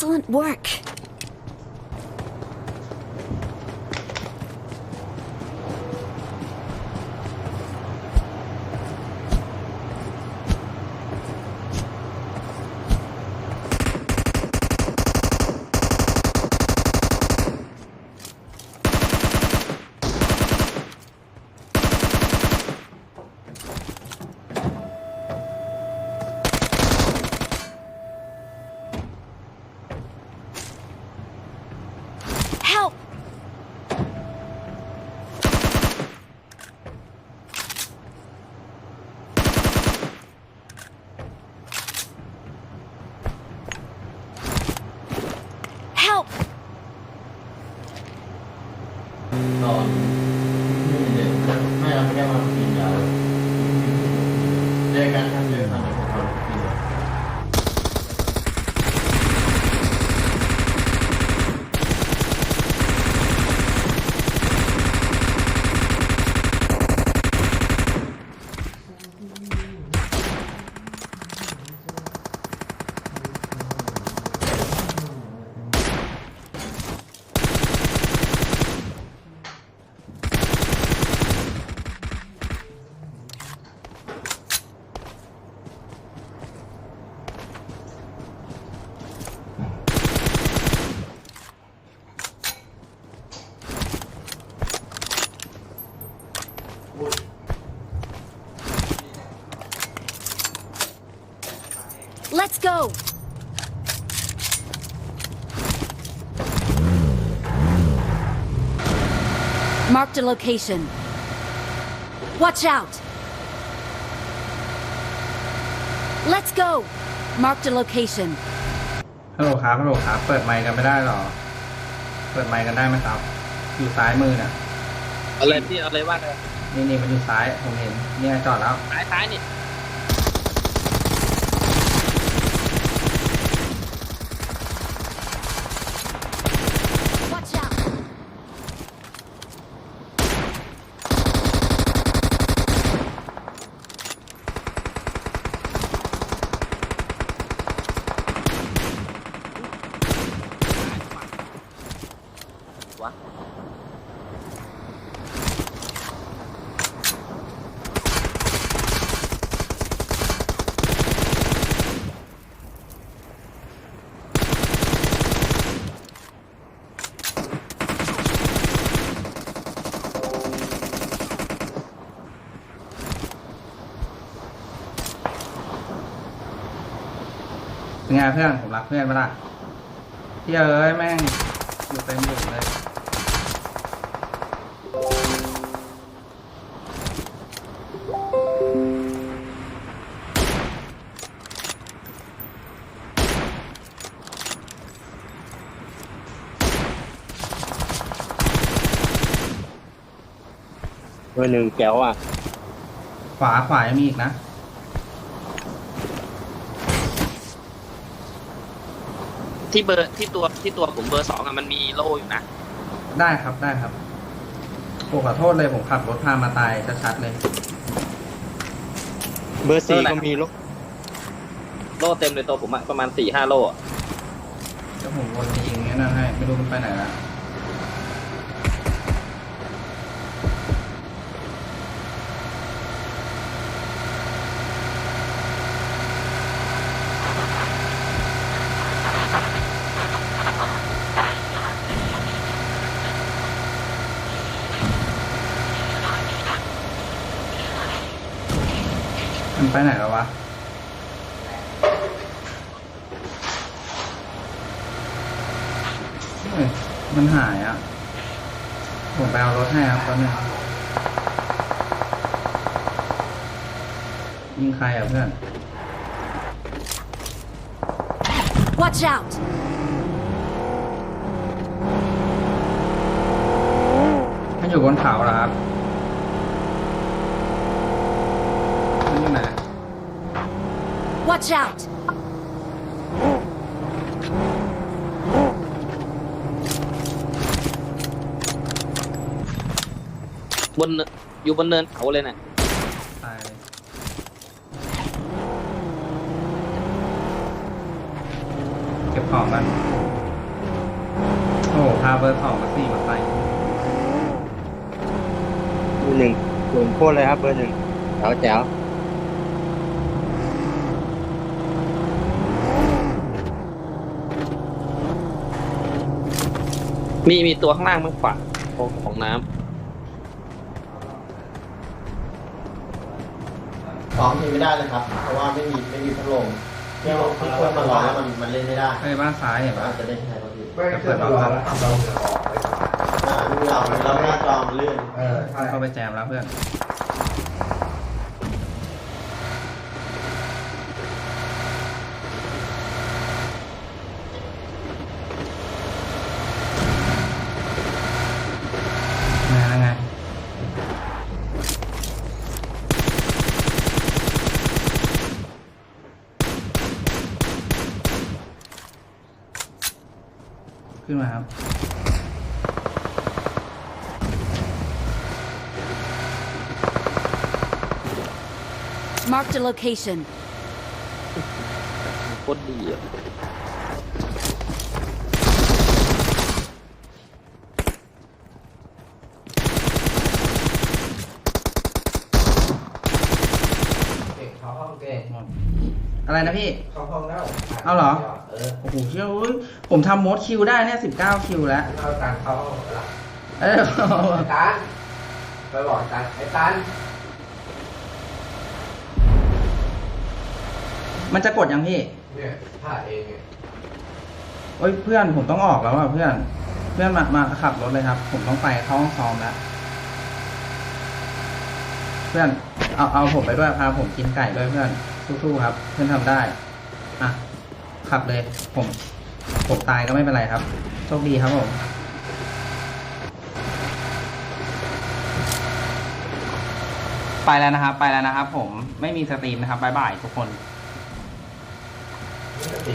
Excellent work. ตอนไม่เด็กไม่เอาไม่ได้มากินยาเรียกกันครับเรียกกันครับกินยา Let's go! Marked a location. Watch out! Let's go! Marked a location. ฮัลโหลครับฮัลโหลครับ เปิดไมค์กันไม่ได้หรอ เปิดไมค์กันได้ไหมครับ อยู่ซ้ายมือน่ะ เอาเลยพี่เอาเลยว่าเลยนี่นี่มันอยู่ซ้าย ผมเห็น เนี่ยจอดแล้ว ซ้ายซ้ายนี่ Watch out! วะ เป็นไงเพื่อนผมรักเพื่อนปะล่ะที่เอ้ยแม่งอยู่เต็มหลุมเลยเบอร์หนึ่งแก้วอะ ขวาขวายังมีอีกนะ ที่เบอร์ที่ตัวที่ตัวผมเบอร์สองอะมันมีโล่อยู่นะได้ครับได้ครับโอ้ขอโทษเลยผมขับรถพามาตายชัดๆเลย เบอร์สี่ก็มีลูกโล่เต็มเลยตัวผมอะประมาณสี่ห้าโล่อะเดี๋ยวผมวนไปยิงนี่นั่นให้ไม่รู้มันไปไหนละ มันไปไหนแล้ววะเฮ้ยมันหายอะ ผมไปเอารถให้ครับตอนนี้ยิงใครอะเพื่อน Watch out! มันอยู่บนเขาเหรอครับมันอยู่ไหน Watch out! บนเนินอยู่บนเนินเขาเลยน่ะตายเลย เก็บก็บของกันโอ้โหพาเบอร์สองเบอร์สี่มาใส่เบอร์หนึ่งหนุนโคตรเลยครับเบอร์หนึ่งแจ๋วแจ๋วมีมีตัวข้างล่างมั้งขวาของของน้ซ้อมยังไม่ได้เลยครับ เพราะว่าไม่มีไม่มีพัดลม ที่ที่ควรมาร้อนแล้วมันมันเล่นไม่ได้เอ้ยบ้านซ้ายเห็นมันปะอาจจะเล่นใช่ครับพี่จะเปิดบอลครับอ่าดูเราเราหน้าจอมันลื่นเข้าไปแจมแล้วเพื่อน ขึ้นมาครับ Marked a location. ำโคตรดีอะ เขาห้องเก่ง อะไรนะพี่ เขาห้องแล้วเอาเหรอ เออโอ้โหเชื่อเว้ยผมทำโมดคิวได้เนี่ยสิบเก้าคิวแล้วเราการเขาห้องหลังเออไอ้ตันไปบอกตันไอ้ตันมันจะกดยังพี่ เนี่ยพลาดเองไงเอ้ยเพื่อนผมต้องออกแล้วอะเพื่อน เพื่อนมามาขับรถเลยครับ ผมต้องไปเข้าห้องซ้อมแล้ว เพื่อนเอาเอาผมไปด้วยพาผมกินไก่ด้วยเพื่อน สู้ๆครับ เพื่อนทำได้ อะขับเลย ผม ผมตายก็ไม่เป็นไรครับ โชคดีครับผมไปแล้วนะครับ ไปแล้วนะครับผมไม่มีสตรีมนะครับบายบายทุกคนไม่ตี